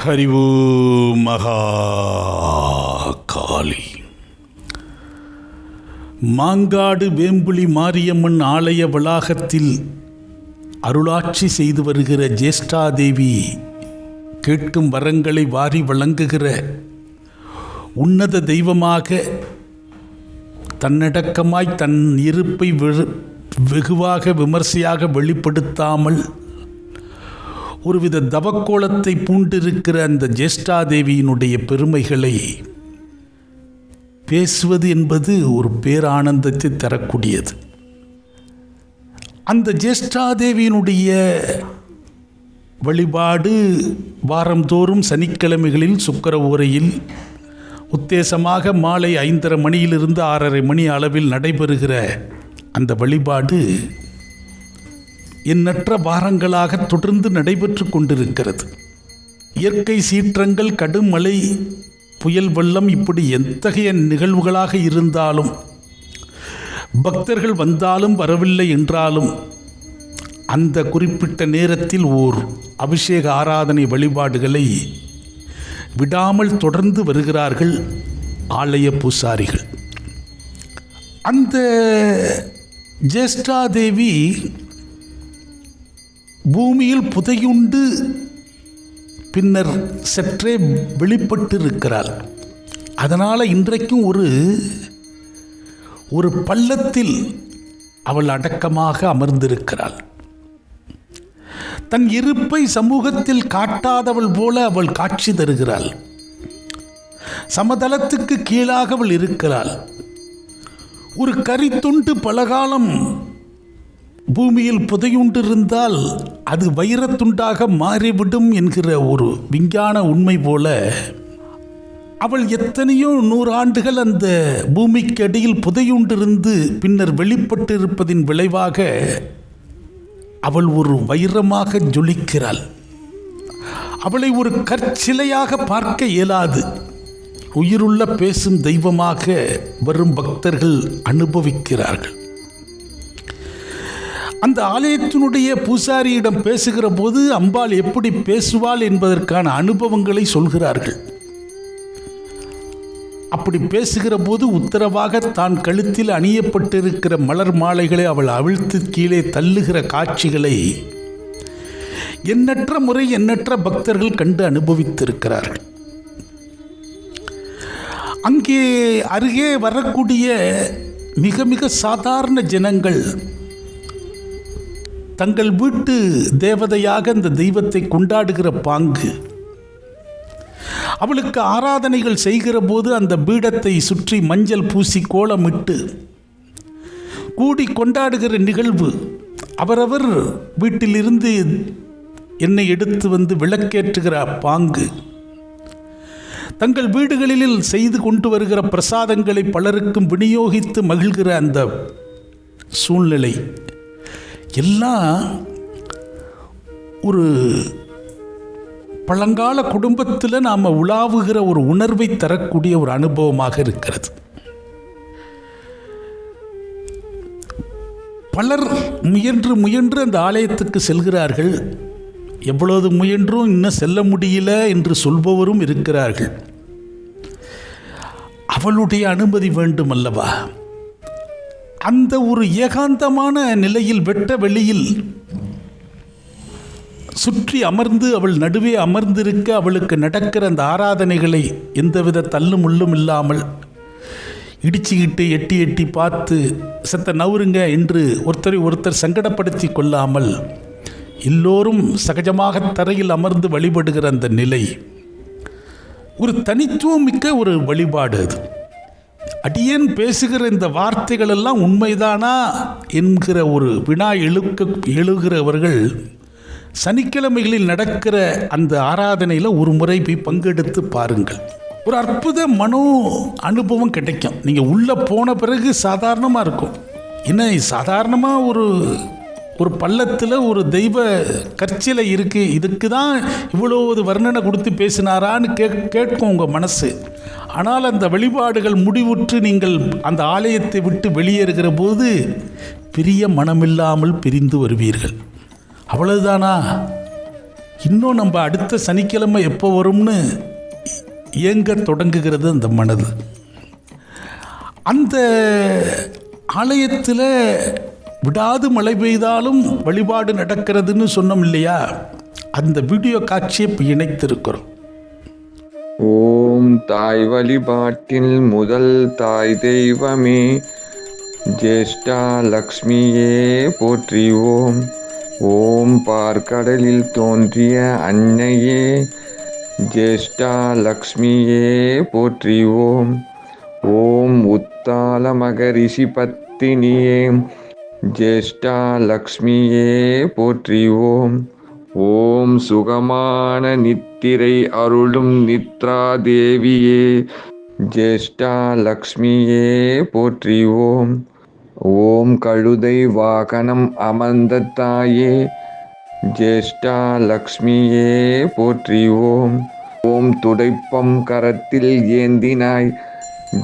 ஹரிவு மகா காளி மாங்காடு வேம்புலி மாரியம்மன் ஆலய வளாகத்தில் அருளாட்சி செய்து வருகிற ஜேஷ்டாதேவி கேட்கும் வரங்களை வாரி வழங்குகிற உன்னத தெய்வமாக தன்னடக்கமாய் தன் இருப்பை வெகுவாக விமர்சையாக வெளிப்படுத்தாமல் ஒருவித தவக்கோலத்தை பூண்டிருக்கிற அந்த ஜேஷ்டாதேவியினுடைய பெருமைகளை பேசுவது என்பது ஒரு பேரானந்தத்தை தரக்கூடியது. அந்த ஜேஷ்டாதேவியினுடைய வழிபாடு வாரந்தோறும் சனிக்கிழமைகளில் சுக்கர உரையில் உத்தேசமாக மாலை ஐந்தரை மணியிலிருந்து ஆறரை மணி அளவில் நடைபெறுகிற அந்த வழிபாடு எண்ணற்ற வாரங்களாக தொடர்ந்து நடைபெற்று கொண்டிருக்கிறது. இயற்கை சீற்றங்கள் கடும் மழை புயல் வெள்ளம் இப்படி எத்தகைய நிகழ்வுகளாக இருந்தாலும் பக்தர்கள் வந்தாலும் வரவில்லை என்றாலும் அந்த குறிப்பிட்ட நேரத்தில் ஓர் அபிஷேக ஆராதனை வழிபாடுகளை விடாமல் தொடர்ந்து வருகிறார்கள் ஆலய பூசாரிகள். அந்த ஜேஷ்டாதேவி பூமியில் புதையுண்டு. பின்னர் சற்றே வெளிப்பட்டிருக்கிறாள். அதனால் இன்றைக்கும் ஒரு ஒரு பள்ளத்தில் அவள் அடக்கமாக அமர்ந்திருக்கிறாள். தன் இருப்பை சமூகத்தில் காட்டாதவள் போல அவள் காட்சி தருகிறாள். சமதளத்துக்கு கீழாக அவள் இருக்கிறாள். ஒரு கரித்துண்டு பலகாலம் பூமியில் புதையுண்டிருந்தால் அது வைரத்துண்டாக மாறிவிடும் என்கிற ஒரு விஞ்ஞான உண்மை போல அவள் எத்தனையோ நூறாண்டுகள் அந்த பூமிக்கு அடியில் புதையுண்டிருந்து பின்னர் வெளிப்பட்டிருப்பதின் விளைவாக அவள் ஒரு வைரமாக ஜொலிக்கிறாள். அவளை ஒரு கற்சிலையாக பார்க்க இயலாது. உயிருள்ள பேசும் தெய்வமாக வரும் பக்தர்கள் அனுபவிக்கிறார்கள். அந்த ஆலயத்தினுடைய பூசாரியிடம் பேசுகிற போது அம்பாள் எப்படி பேசுவாள் என்பதற்கான அனுபவங்களை சொல்கிறார்கள். அப்படி பேசுகிற போது உத்தரவாக தான் கழுத்தில் அணியப்பட்டிருக்கிற மலர் மாலைகளை அவள் அவிழ்த்து கீழே தள்ளுகிற காட்சிகளை எண்ணற்ற முறை எண்ணற்ற பக்தர்கள் கண்டு அனுபவித்திருக்கிறார்கள். அங்கே அருகே வரக்கூடிய மிக மிக சாதாரண ஜனங்கள் தங்கள் வீட்டு தேவதையாக இந்த தெய்வத்தை கொண்டாடுகிற பாங்கு. அவளுக்கு ஆராதனைகள் செய்கிற போது அந்த பீடத்தை சுற்றி மஞ்சள் பூசி கோலமிட்டு கூடி கொண்டாடுகிற நிகழ்வு. அவரவர் வீட்டிலிருந்து என்னை எடுத்து வந்து விளக்கேற்றுகிற பாங்கு. தங்கள் வீடுகளில் செய்து கொண்டு வருகிற பிரசாதங்களை பலருக்கும் விநியோகித்து மகிழ்கிற அந்த சூழ்நிலை. எல்லாம் ஒரு பழங்கால குடும்பத்தில் நாம் உலாவுகிற ஒரு உணர்வை தரக்கூடிய ஒரு அனுபவமாக இருக்கிறது. பலர் முயன்று முயன்று அந்த ஆலயத்துக்கு செல்கிறார்கள். எவ்வளவு முயன்றும் இன்னும் செல்ல முடியல என்று சொல்பவரும் இருக்கிறார்கள். அவளுடைய அனுமதி வேண்டும் அல்லவா அந்த ஒரு ஏகாந்தமான நிலையில் வெட்ட வெளியில் சுற்றி அமர்ந்து அவள் நடுவே அமர்ந்திருக்க அவளுக்கு நடக்கிற அந்த ஆராதனைகளை எந்தவித தள்ளும் முள்ளும் இல்லாமல் இடிச்சுக்கிட்டு எட்டி எட்டி பார்த்து செத்த நவுருங்க என்று ஒருத்தரை ஒருத்தர் சங்கடப்படுத்தி கொள்ளாமல் எல்லோரும் சகஜமாக தரையில் அமர்ந்து வழிபடுகிற அந்த நிலை ஒரு தனித்துவம் மிக்க ஒரு வழிபாடு அது. அடியேன் பேசுகிற இந்த வார்த்தைகள் எல்லாம் உண்மைதானா என்கிற ஒரு வினா எழுக்க எழுகிறவர்கள் சனிக்கிழமைகளில் நடக்கிற அந்த ஆராதனையில் ஒரு முறை போய் பங்கெடுத்து பாருங்கள். ஒரு அற்புத மனோ அனுபவம் கிடைக்கும். நீங்கள் உள்ளே போன பிறகு சாதாரணமாக இருக்கும். என்ன சாதாரணமாக ஒரு ஒரு பள்ளத்தில் ஒரு தெய்வ கற்சிலை இருக்குது இதுக்கு தான் இவ்வளோ ஒரு வர்ணனை கொடுத்து பேசினாரான்னு கே கேட்கும் உங்கள் மனசு. ஆனால் அந்த வழிபாடுகள் முடிவுற்று நீங்கள் அந்த ஆலயத்தை விட்டு வெளியேறுகிற போது பிரிய மனமில்லாமல் பிரிந்து வருவீர்கள். அவ்வளவுதானா? இன்னும் நம்ம அடுத்த சனிக்கிழமை எப்போ வரும்னு இயங்க தொடங்குகிறது அந்த மனது. அந்த ஆலயத்தில் விடாது மழை பெய்தாலும் வழிபாடு நடக்கிறதுன்னு சொன்னோம் இல்லையா? அந்த வீடியோ காட்சியை இப்போ இணைத்திருக்கிறோம். ஓம் தாய் வழிபாட்டில் முதல் தாய் தெய்வமே ஜேஷ்டா லக்ஷ்மியே போற்றி ஓம் ஓம் பார்க்கடலில் தோன்றிய அன்னையே ஜேஷ்டா லக்ஷ்மியே போற்றி ஓம் ஓம் உத்தால மகரிஷி பத்தினியே ஜேஷ்டா லக்ஷ்மியே போற்றி ஓம் ஓம் சுகமான நித்திரை அருளும் நித்ரா தேவியே ஜேஷ்டா லக்ஷ்மியே போற்றி ஓம் ஓம் கழுதை வாகனம் அமர்ந்த தாயே ஜேஷ்டா லக்ஷ்மியே போற்றி ஓம் ஓம் துடைப்பம் கரத்தில் ஏந்தினாய்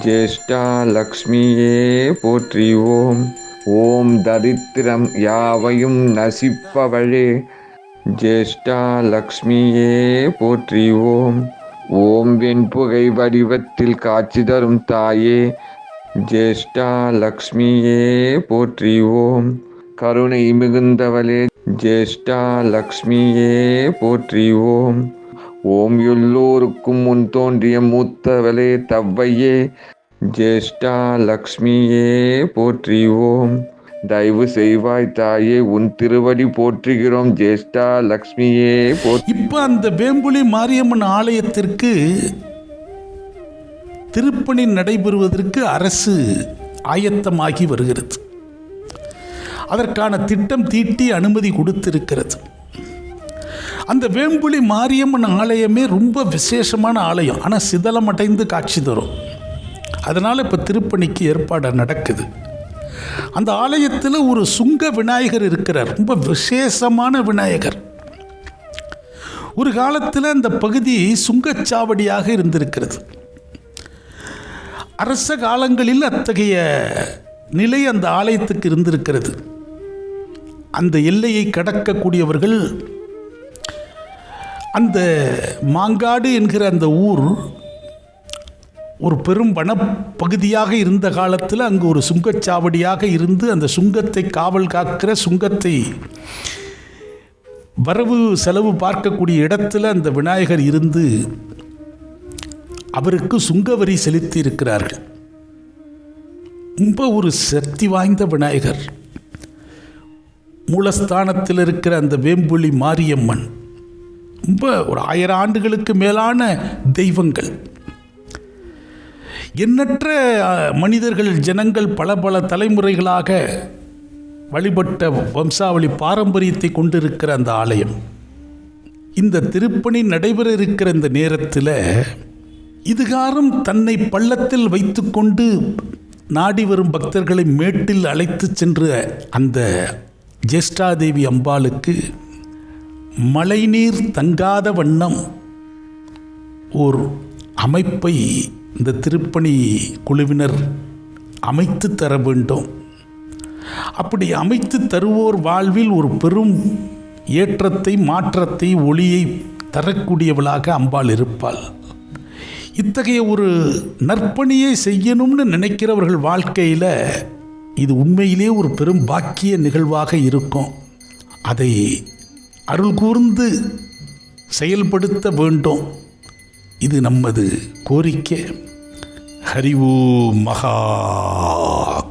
ஜேஷ்டா லக்ஷ்மியே போற்றி ஓம் ஓம் தரித்திரம் யாவையும் நசிப்பவழே ஜேஷ்டா லக்ஷ்மியே போற்றி ஓம் ஓம் வெண்புகை வடிவத்தில் காட்சி தரும் தாயே ஜேஷ்டா லக்ஷ்மியே போற்றி ஓம் கருணை மிகுந்தவளே ஜேஷ்டா லக்ஷ்மியே போற்றி ஓம் ஓம் எல்லோருக்கும் முன் தோன்றிய மூத்தவளே தவ்வையே ஜேஷ்டா லக்ஷ்மியே போற்றி ஓம் தயவு செய்வாய் தாயே உன் திருவடி போற்றுகிறோம் ஜேஷ்டா லக்ஷ்மியே போற்றி இப்போ அந்த வேம்புலி மாரியம்மன் ஆலயத்திற்கு திருப்பணி நடைபெறுவதற்கு அரசு ஆயத்தமாகி வருகிறது. அதற்கான திட்டம் தீட்டி அனுமதி கொடுத்திருக்கிறது. அந்த வேம்புலி மாரியம்மன் ஆலயமே ரொம்ப விசேஷமான ஆலயம். ஆனால் சிதலமடைந்து காட்சி தரும். அதனால் இப்போ திருப்பணிக்கு ஏற்பாடு நடக்குது. அந்த ஆலயத்தில் ஒரு சுங்க விநாயகர் இருக்கிறார். ரொம்ப விசேஷமான விநாயகர். ஒரு காலத்தில் அந்த பகுதி சுங்கச்சாவடியாக இருந்திருக்கிறது. அரச காலங்களில் அத்தகைய நிலை அந்த ஆலயத்துக்கு இருந்திருக்கிறது. அந்த எல்லையை கடக்கக்கூடியவர்கள் அந்த மாங்காடு என்கிற அந்த ஊர் ஒரு பெரும் வனப்பகுதியாக இருந்த காலத்தில் அங்கு ஒரு சுங்கச்சாவடியாக இருந்து அந்த சுங்கத்தை காவல் காக்கிற சுங்கத்தை வரவு செலவு பார்க்கக்கூடிய இடத்துல அந்த விநாயகர் இருந்து அவருக்கு சுங்கவரி செலுத்தி இருக்கிறார்கள் ரொம்ப ஒரு சக்தி வாய்ந்த விநாயகர். மூலஸ்தானத்தில் இருக்கிற அந்த வேம்புலி மாரியம்மன். ரொம்ப ஒரு ஆயிரம் ஆண்டுகளுக்கு மேலான தெய்வங்கள். எண்ணற்ற மனிதர்கள் ஜனங்கள் பல பல தலைமுறைகளாக வழிபட்ட வம்சாவளி பாரம்பரியத்தை கொண்டிருக்கிற அந்த ஆலயம். இந்த திருப்பணி நடைபெற இருக்கிற இந்த நேரத்தில் இதுகாரம் தன்னை பள்ளத்தில் வைத்துக்கொண்டு நாடி வரும் பக்தர்களை மேட்டில் அழைத்து சென்ற அந்த ஜேஷ்டாதேவி அம்பாளுக்கு மழைநீர் தங்காத வண்ணம் ஓர் அமைப்பை இந்த திருப்பணி குழுவினர் அமைத்து தர வேண்டும். அப்படி அமைத்து தருவோர் வாழ்வில் ஒரு பெரும் ஏற்றத்தை மாற்றத்தை ஒளியை தரக்கூடியவளாக அம்பாள் இருப்பாள். இத்தகைய ஒரு நற்பணியை செய்யணும்னு நினைக்கிறவர்கள் வாழ்க்கையில் இது உண்மையிலே ஒரு பெரும் பாக்கிய நிகழ்வாக இருக்கும். அதை அருள் கூர்ந்து செயல்படுத்த வேண்டும். இது நமது கோரிக்கை. ஹரிவு மகா